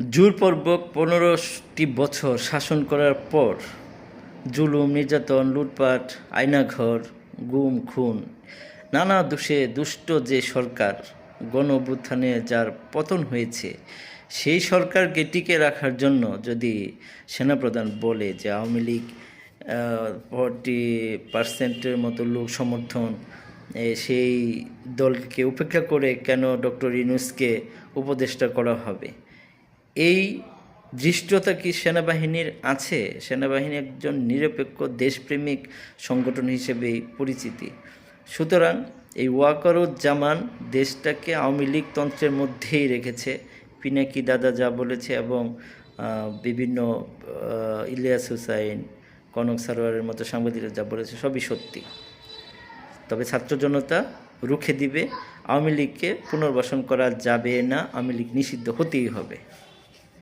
জোরপূর্বক পনেরোটি বছর শাসন করার পর জুলুম, নির্যাতন, লুটপাট, আয়নাঘর, গুম, খুন, নানা দোষে দুষ্ট যে সরকার গণভ্যুত্থানে যার পতন হয়েছে, সেই সরকারকে টিকে রাখার জন্য যদি সেনাপ্রধান বলে যে আওয়ামী লীগ ফর্টি পার্সেন্টের মতো লোক সমর্থন সেই দলকে উপেক্ষা করে কেন ডক্টর ইনুসকে উপদেষ্টা করা হবে? এই দৃষ্টতা কি সেনাবাহিনীর আছে? সেনাবাহিনী একজন নিরপেক্ষ দেশপ্রেমিক সংগঠন হিসেবেই পরিচিতি। সুতরাং এই ওয়াকারুজ্জামান দেশটাকে আওয়ামী লীগ তন্ত্রের মধ্যেই রেখেছে। পিনাকি দাদা যা বলেছে এবং বিভিন্ন ইলিয়াস হুসাইন, কনক সারোয়ারের মতো সাংবাদিকরা যা বলেছে সবই সত্যি। তবে ছাত্র জনতা রুখে দিবে, আওয়ামী লীগকে পুনর্বাসন করা যাবে না, আওয়ামী লীগ নিষিদ্ধ হতেই হবে।